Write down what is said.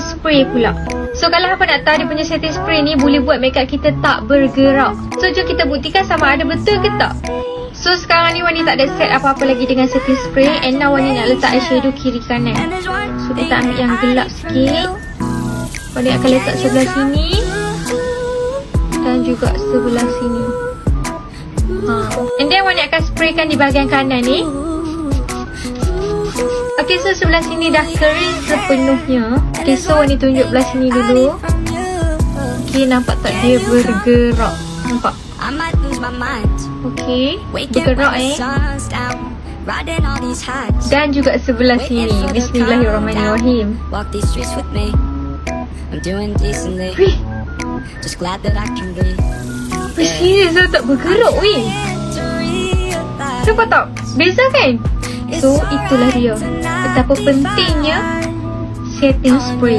spray pula. So kalau apa nak tahu dia punya setting spray ni boleh buat makeup kita tak bergerak. So jom kita buktikan sama ada betul ke tak. So sekarang ni Wani tak ada set apa-apa lagi dengan setting spray and now Wani nak letak eyeshadow kiri kanan. So kita ambil yang gelap sikit. Wani akan letak sebelah sini dan juga sebelah sini. Ha. And then Wani akan spraykan di bahagian kanan ni. Okay, so sebelah sini dah kering sepenuhnya. Okay, so Wani tunjuk belah sini dulu. Okay, nampak tak dia bergerak? Nampak? Okay, bergerak eh. Dan juga sebelah sini. Bismillahirrahmanirrahim. Wih, wih serius lah tak bergerak weh. Nampak tak? Beza kan? So, itulah dia. Betapa pentingnya setting spray.